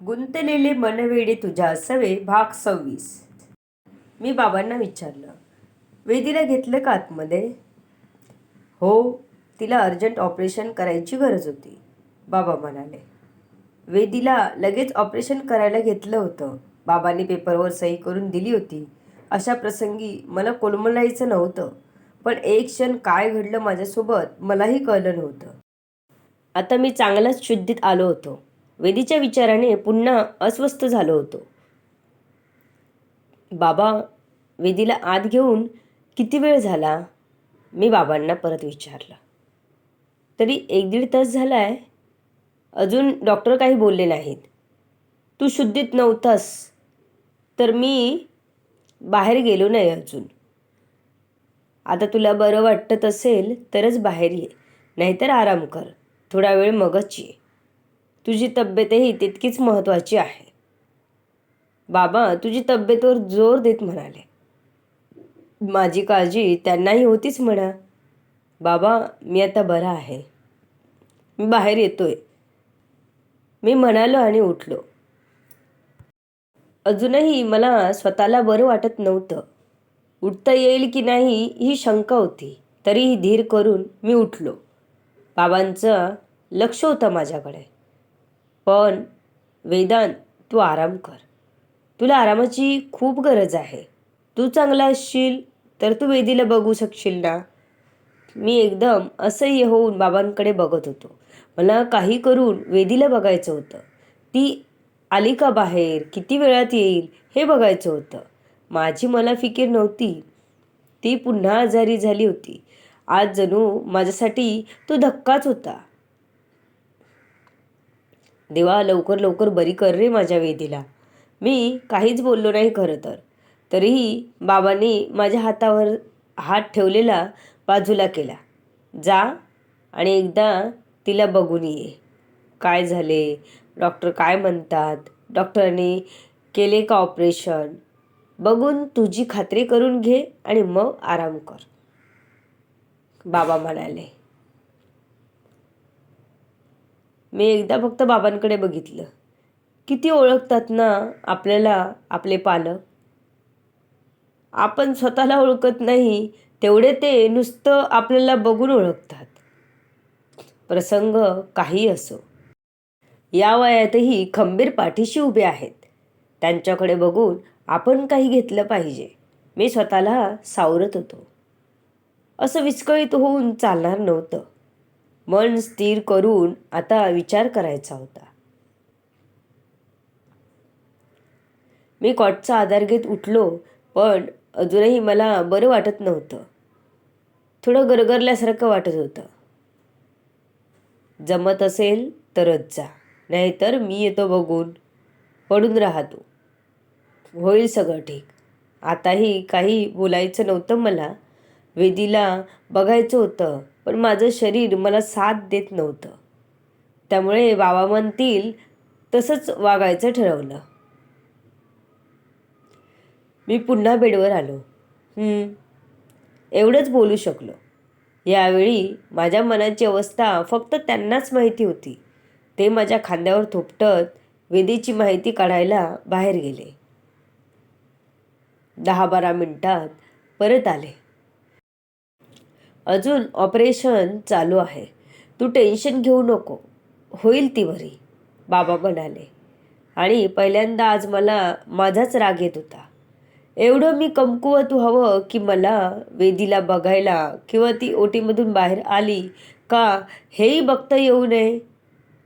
गुंतलेले मनवेडे तुझ्या असावे भाग सव्वीस. मी बाबांना विचारलं वेदीला घेतलं का आतमध्ये? हो तिला अर्जंट ऑपरेशन करायची गरज होती. बाबा म्हणाले वेदीला लगेच ऑपरेशन करायला घेतलं होतं. बाबांनी पेपरवर सही करून दिली होती. अशा प्रसंगी मला कोलमलायचं नव्हतं पण एक क्षण काय घडलं माझ्यासोबत मलाही कळलं नव्हतं. आता मी चांगलाच शुद्धीत आलो होतो. वेदीच्या विचाराने पुन्हा अस्वस्थ झालो होतो. बाबा वेदीला आत घेऊन किती वेळ झाला? मी बाबांना परत विचारलं. तरी एक दीड तास झाला आहे अजून डॉक्टर काही बोलले नाहीत. तू शुद्धीत नव्हतास. तर मी बाहेर गेलो नाही अजून. आता तुला बरं वाटत असेल तरच बाहेर ये. नाहीतर आराम कर. थोडा वेळ मगच ये. तुझी तब्येतही तितकीच महत्त्वाची आहे. बाबा तुझी तब्येतवर जोर देत म्हणाले. माझी काळजी त्यांनाही होतीच म्हणा. बाबा मी आता बरा आहे. मी बाहेर येतोय. मी म्हणालो आणि उठलो. अजूनही मला स्वतःला बरं वाटत नव्हतं. उठता येईल की नाही ही शंका होती. तरीही धीर करून मी उठलो. बाबांचं लक्ष होतं माझ्याकडे. पण वेदांत तू आराम कर. तुला आरामाची खूप गरज आहे. तू चांगला असशील तर तू वेदीला बघू शकशील ना? मी एकदम असह्य होऊन बाबांकडे बघत होतो. मला काही करून वेदीला बघायचं होतं. ती आली का बाहेर? किती वेळात येईल? हे बघायचं होतं. माझी मला फिकीर नव्हती. ती पुन्हा आजारी झाली होती. आज जणू माझ्यासाठी तो धक्काच होता. देवा लवकर लवकर बरी कर रे माझ्या वेदीला. मी काहीच बोललो नाही खरं तर. तरीही बाबांनी माझ्या हातावर हात ठेवलेला बाजूला केला. जा आणि एकदा तिला बघून ये. काय झाले? डॉक्टर काय म्हणतात? डॉक्टरांनी केले का ऑपरेशन? बघून तुझी खात्री करून घे आणि मग आराम कर. बाबा म्हणाले. मी एकदा फक्त बाबांकडे बघितलं. किती ओळखतात ना आपल्याला आपले पालक. आपण स्वतःला ओळखत नाही तेवढे ते नुसतं आपल्याला बघून ओळखतात. प्रसंग काही असो. या वयातही खंबीर पाठीशी उभे आहेत. त्यांच्याकडे बघून आपण काही घेतलं पाहिजे. मी स्वतःला सावरत होतो. असं विस्कळीत होऊन चालणार नव्हतं. मन स्थिर करून आता विचार करायचा होता. मी कॉटचा आधार घेत उठलो पण अजूनही मला बरं वाटत नव्हतं. थोडं गरगरल्यासारखं वाटत होतं. जमत असेल तरच जा नाहीतर मी येतो बघून. पडून राहतो होईल सगळं ठीक. आताही काही बोलायचं नव्हतं मला. वेदीला बघायचं होतं. पण माझं शरीर मला साथ देत नव्हतं. त्यामुळे बाबा म्हणतील तसंच वागायचं ठरवलं. मी पुन्हा बेडवर आलो. एवढंच बोलू शकलो. यावेळी माझ्या मनाची अवस्था फक्त त्यांनाच माहिती होती. ते माझ्या खांद्यावर थोपटत वेदीची माहिती काढायला बाहेर गेले. दहा बारा मिनटात परत आले. अजून ऑपरेशन चालू आहे. तू टेन्शन घेऊ नको. होईल ती बरी बाबा म्हणाले. आणि पहिल्यांदा आज मला माझाच राग येत होता. एवढं मी कमकुवत हवं की मला वेदीला बघायला किंवा ती ओटीमधून बाहेर आली का हेही बघता येऊ नये.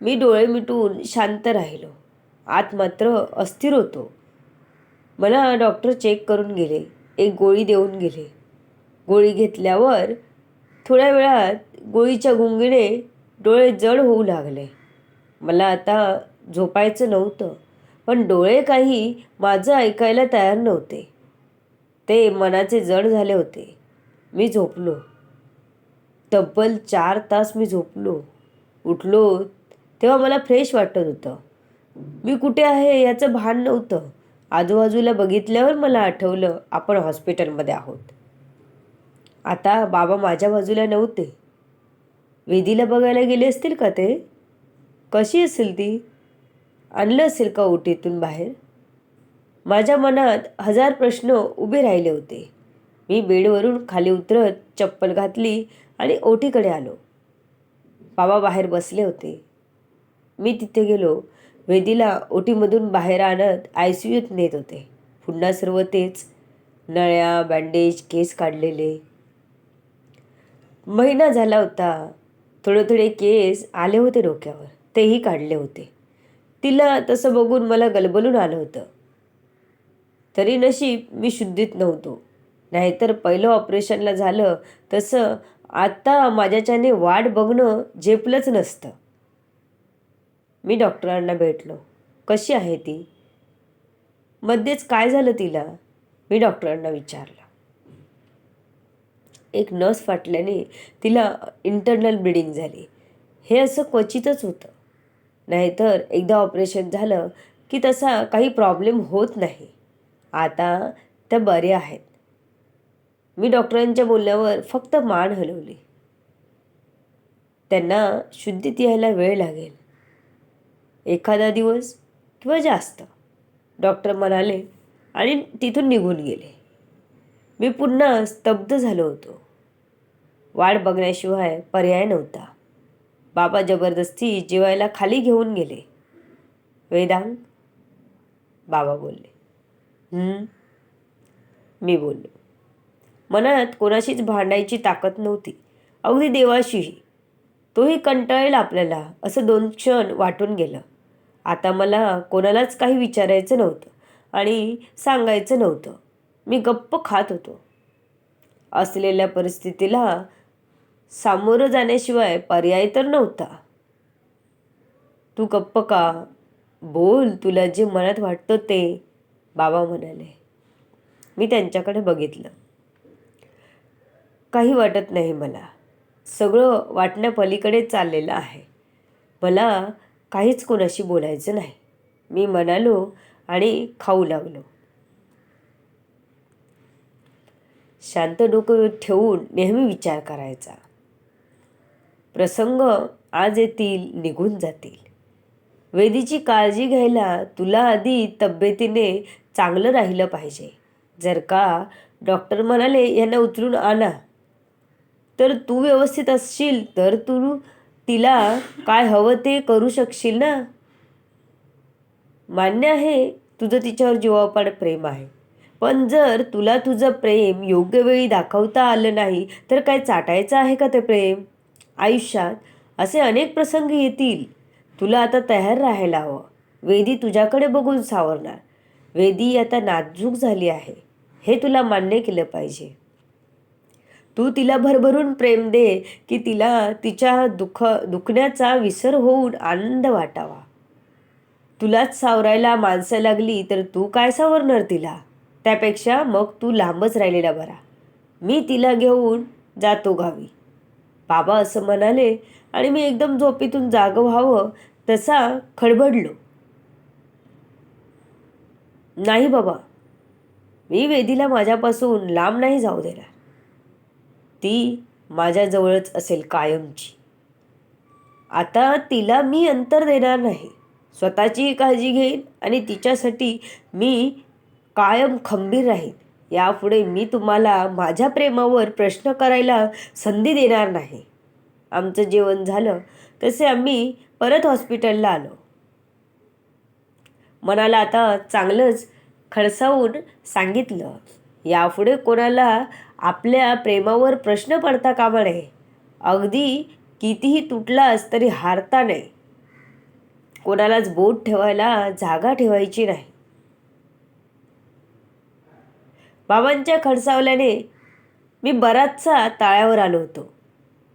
मी डोळे मिटून शांत राहिलो. आत मात्र अस्थिर होतो. मला डॉक्टर चेक करून गेले. एक गोळी देऊन गेले. गोळी घेतल्यावर थोड्या वेळात गोळीच्या गुंगीने डोळे जड होऊ लागले. मला आता झोपायचं नव्हतं पण डोळे काही माझं ऐकायला तयार नव्हते. ते मनाचे जड झाले होते. मी झोपलो. तब्बल चार तास मी झोपलो. उठलो तेव्हा मला फ्रेश वाटत होतं. मी कुठे आहे याचं भान नव्हतं. आजूबाजूला बघितल्यावर मला आठवलं आपण हॉस्पिटलमध्ये आहोत. आता बाबा माझ्या बाजूला नव्हते. वेदीला बघायला गेले असतील का ते? कशी असेल ती? आणलं असेल का ओटीतून बाहेर? माझ्या मनात हजार प्रश्न उभे राहिले होते. मी बेडवरून खाली उतरत चप्पल घातली आणि ओटीकडे आलो. बाबा बाहेर बसले होते. मी तिथे गेलो. वेदीला ओटीमधून बाहेर आणत आय सी यूत नेत होते. पुन्हा सर्व तेच. नळ्या बँडेज केस काढलेले. महिना झाला होता. थोडे थोडे केस आले होते डोक्यावर. तेही काढले होते. तिला तसं बघून मला गलबलून आलं होतं. तरी नशीब मी शुद्धीत नव्हतो. नाहीतर पहिलं ऑपरेशनला झालं तसं आता माझ्याच्याने वाट बघणं झेपलंच नसतं. मी डॉक्टरांना भेटलो. कशी आहे ती? मध्येच काय झालं तिला? मी डॉक्टरांना विचारलं. एक नस फाटल्याने तिला इंटरनल ब्लिडिंग झाली. हे असं क्वचितच होतं. नाहीतर एकदा ऑपरेशन झालं की तसा काही प्रॉब्लेम होत नाही. आता त्या बऱ्या आहेत. मी डॉक्टरांच्या बोलण्यावर फक्त मान हलवली. त्यांना शुद्धीत यायला वेळ लागेल. एखादा दिवस किंवा जास्त. डॉक्टर म्हणाले आणि तिथून निघून गेले. मी पुन्हा स्तब्ध झालो होतो. वाट बघण्याशिवाय पर्याय नव्हता. बाबा जबरदस्ती जेवायला खाली घेऊन गेले. वेदांग बाबा बोलले मी बोललो. मनात कोणाशीच भांडायची ताकद नव्हती. अगदी देवाशीही तोही कंटाळेल आपल्याला असं दोन क्षण वाटून गेलं. आता मला कोणालाच काही विचारायचं नव्हतं आणि सांगायचं नव्हतं. मी गप्प खात होतो. असलेल्या परिस्थितीला सामोरं जाण्याशिवाय पर्याय तर नव्हता. तू गप्प का? बोल तुला जे मनात वाटतं ते बाबा म्हणाले. मी त्यांच्याकडे बघितलं. काही वाटत नाही मला. सगळं वाटण्यापलीकडे चाललेलं आहे. मला काहीच कोणाशी बोलायचं नाही. मी म्हणालो आणि खाऊ लागलो. शांत डोकं ठेवून नेहमी विचार करायचा. प्रसंग आज येतील निघून जातील. वेदीची काळजी घ्यायला तुला आधी तब्येतीने चांगलं राहिलं पाहिजे. जर का डॉक्टर म्हणाले यांना उचलून आणा. तर तू व्यवस्थित असशील तर तू तिला काय हवं ते करू शकशील ना? मान्य आहे तुझं तिच्यावर जीवापाड प्रेम आहे. पण जर तुला तुझं प्रेम योग्य वेळी दाखवता आलं नाही तर काय चाटायचं आहे का ते प्रेम? आयुष्यात असे अनेक प्रसंग येतील. तुला आता तयार राहायला हवं. वेदी तुझ्याकडे बघून सावरणार. वेदी आता नाजूक झाली आहे. हे तुला मान्य केलं पाहिजे. तू तिला भरभरून प्रेम दे की तिला तिच्या दुख दुखण्याचा विसर होऊन आनंद वाटावा. तुलाच सावरायला माणसं लागली तर तू काय सावरणार तिला? त्यापेक्षा मग तू लांबच राहिलेला बरा. मी तिला घेऊन जातो गावी. बाबा असं म्हणाले आणि मी एकदम झोपेतून जाग व्हावं तसा खडबडलो. नाही बाबा मी वेदीला माझ्यापासून लांब नाही जाऊ देणार. ती माझ्याजवळच असेल कायमची. आता तिला मी अंतर देणार नाही. स्वतःची काळजी घेईन आणि तिच्यासाठी मी कायम खंबीर राहीन. यापुढे मी तुम्हाला माझ्या प्रेमावर प्रश्न करायला संधी देणार नाही. आमचं जेवण झालं तसे आम्ही परत हॉस्पिटलला आलो. मनाला आता चांगलंच खडसावून सांगितलं यापुढे कोणाला आपल्या प्रेमावर प्रश्न पडता कामा नये. अगदी कितीही तुटलास तरी हारता नाही कोणालाच बोट ठेवायला जागा ठेवायची नाही. बाबांच्या खडसावल्याने मी बराचसा ताळ्यावर आलो होतो.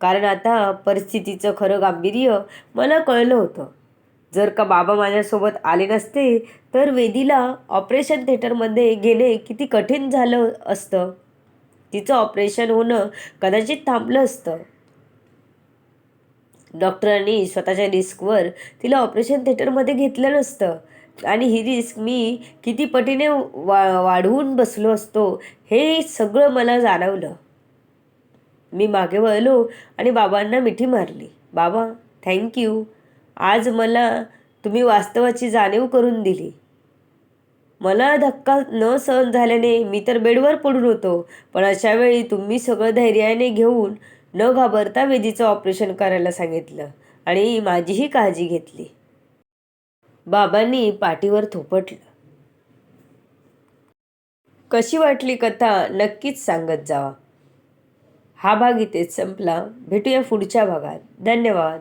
कारण आता परिस्थितीचं खरं गांभीर्य मला कळलं होतं. जर का बाबा माझ्यासोबत आले नसते तर वेदीला ऑपरेशन थिएटरमध्ये घेणे किती कठीण झालं असतं. तिचं ऑपरेशन होणं कदाचित थांबलं असतं. डॉक्टरांनी स्वतःच्या रिस्कवर तिला ऑपरेशन थिएटरमध्ये घेतलं नसतं. आणि ही रिस्क मी किती पटीने वा वाढवून बसलो असतो हे सगळं मला जाणवलं. मी मागे वळलो आणि बाबांना मिठी मारली. बाबा थँक्यू आज मला तुम्ही वास्तवाची जाणीव करून दिली. मला धक्का न सहन झाल्याने मी तर बेडवर पडून होतो पण अशा वेळी तुम्ही सगळं धैर्याने घेऊन न घाबरता वेदीचं ऑपरेशन करायला सांगितलं आणि माझीही काळजी घेतली. बाबांनी पाठीवर थोपटलं. कशी वाटली कथा नक्कीच सांगत जावा. हा भाग इथेच संपला. भेटूया पुढच्या भागात. धन्यवाद.